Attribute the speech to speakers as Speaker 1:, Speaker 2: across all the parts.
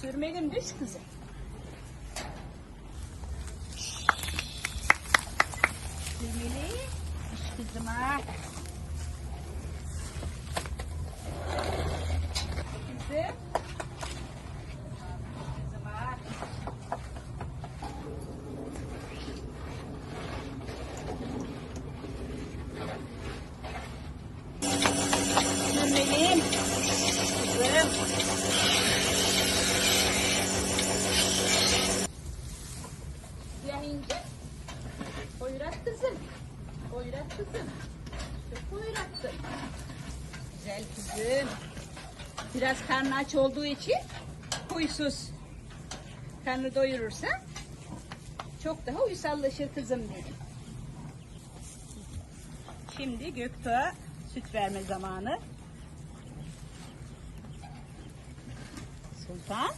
Speaker 1: Sürmelim düş kızım. Sürmeli. Düş kızım ha. Kızım. Kızım ha. Sürmeliyim. Kızım. Siyah ince. Oyrak kızım. Oyrak kızım. Çok oyraksın. Güzel kızım. Biraz karnı aç olduğu için huysuz. Karnı doyurursa çok daha uysallaşır kızım benim. Şimdi Göktuğ'a süt verme zamanı. Sultan.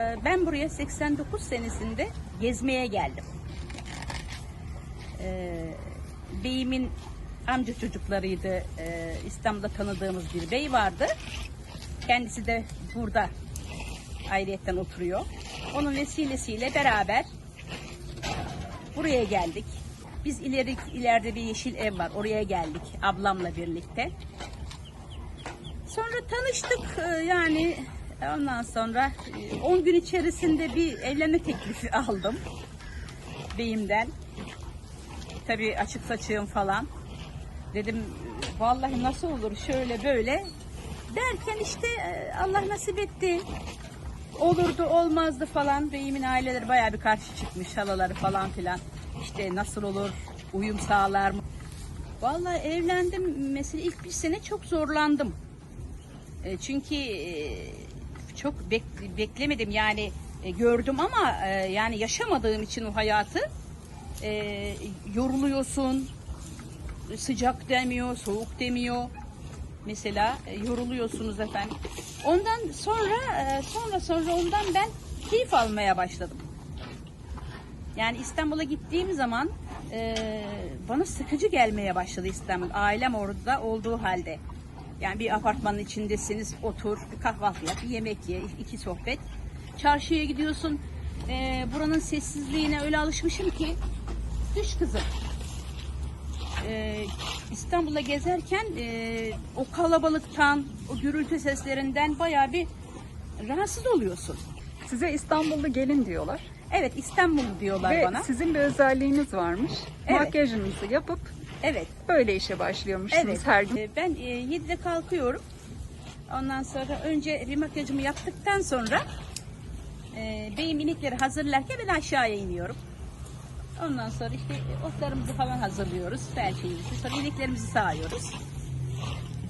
Speaker 1: Ee, Ben buraya 89 senesinde gezmeye geldim. Ee, beyimin amca çocuklarıydı. Ee, İstanbul'da tanıdığımız bir bey vardı. Kendisi de burada ayrıyetten oturuyor. Onun vesilesiyle beraber buraya geldik. Biz ileri ileride bir yeşil ev var. Oraya geldik ablamla birlikte. Sonra tanıştık Ee, yani ondan sonra e, 10 gün içerisinde bir evlenme teklifi aldım beyimden. Tabii açık saçığım falan. Dedim vallahi nasıl olur şöyle böyle derken işte e, Allah nasip etti. Olurdu olmazdı falan. Beyimin aileleri bayağı bir karşı çıkmış halaları falan filan. İşte nasıl olur uyum sağlar mı? Vallahi evlendim mesela ilk bir sene çok zorlandım. E, Çünkü e, çok bek- beklemedim yani e, gördüm ama e, yani yaşamadığım için o hayatı e, yoruluyorsun. Sıcak demiyor, soğuk demiyor. Mesela e, yoruluyorsunuz efendim. Ondan sonra e, sonra sonra ondan ben keyif almaya başladım. Yani İstanbul'a gittiğim zaman e, bana sıkıcı gelmeye başladı İstanbul. Ailem orada olduğu halde. Yani bir apartmanın içindesiniz, otur, bir kahvaltı yap, bir yemek ye, iki sohbet. Çarşıya gidiyorsun, e, buranın sessizliğine öyle alışmışım ki, düş kızım. E, İstanbul'da gezerken e, o kalabalıktan, o gürültü seslerinden bayağı bir rahatsız oluyorsun.
Speaker 2: Size İstanbullu gelin diyorlar.
Speaker 1: Evet İstanbul diyorlar
Speaker 2: Ve
Speaker 1: bana.
Speaker 2: sizin bir özelliğiniz varmış.
Speaker 1: Evet.
Speaker 2: Makyajınızı yapıp
Speaker 1: Evet.
Speaker 2: böyle işe başlıyormuşsunuz
Speaker 1: Evet.
Speaker 2: her gün.
Speaker 1: Ee, Ben e, 7'de kalkıyorum. Ondan sonra önce bir makyajımı yaptıktan sonra e, beyim inekleri hazırlarken ben aşağıya iniyorum. Ondan sonra işte e, otlarımızı falan hazırlıyoruz. Her şeyimizi. Sonra ineklerimizi sağıyoruz.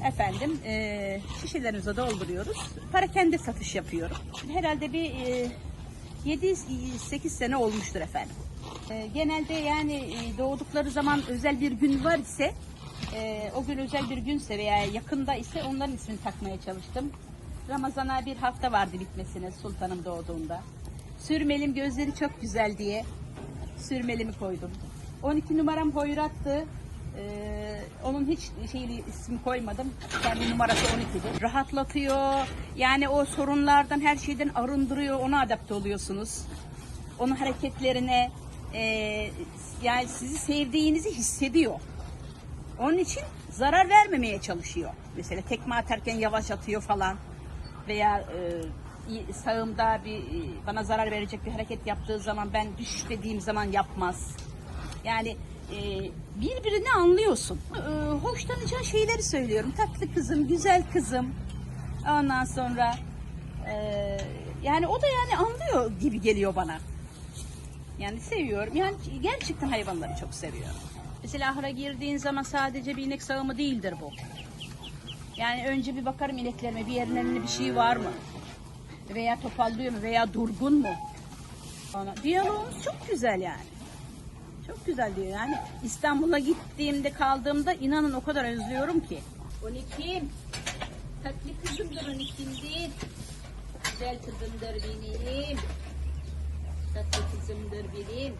Speaker 1: Efendim e, şişelerimize dolduruyoruz. Parakende satış yapıyorum. Herhalde bir e, 7-8 sene olmuştur efendim. E, genelde yani e, doğdukları zaman özel bir gün var ise e, o gün özel bir günse veya yakında ise onların ismini takmaya çalıştım. Ramazana bir hafta vardı bitmesine sultanım doğduğunda. Sürmelim gözleri çok güzel diye sürmelimi koydum. 12 numaram Hoyrat'tı. Ee, onun hiç şeyli ismi koymadım. Kendi numarası 12'dir. Rahatlatıyor. Yani o sorunlardan her şeyden arındırıyor. Ona adapte oluyorsunuz. Onun hareketlerine e, yani sizi sevdiğinizi hissediyor. Onun için zarar vermemeye çalışıyor. Mesela tekme atarken yavaş atıyor falan veya e, sağımda bir e, bana zarar verecek bir hareket yaptığı zaman ben düş dediğim zaman yapmaz. Yani e, birbirini anlıyorsun. E, hoşlanacağın şeyleri söylüyorum. Tatlı kızım, güzel kızım. Ondan sonra e, yani o da yani anlıyor gibi geliyor bana. Yani seviyorum. Yani gerçekten hayvanları çok seviyorum. Mesela ahıra girdiğin zaman sadece bir inek sağımı değildir bu. Yani önce bir bakarım ineklerime bir yerlerinde bir şey var mı? Veya topallıyor mu? Veya durgun mu? Diyalogumuz çok güzel yani. Çok güzel diyor yani. İstanbul'a gittiğimde kaldığımda inanın o kadar özlüyorum ki. 12. Tatlı kızımdır 12'mdir. Güzel kızımdır benim. Tatlı kızımdır benim.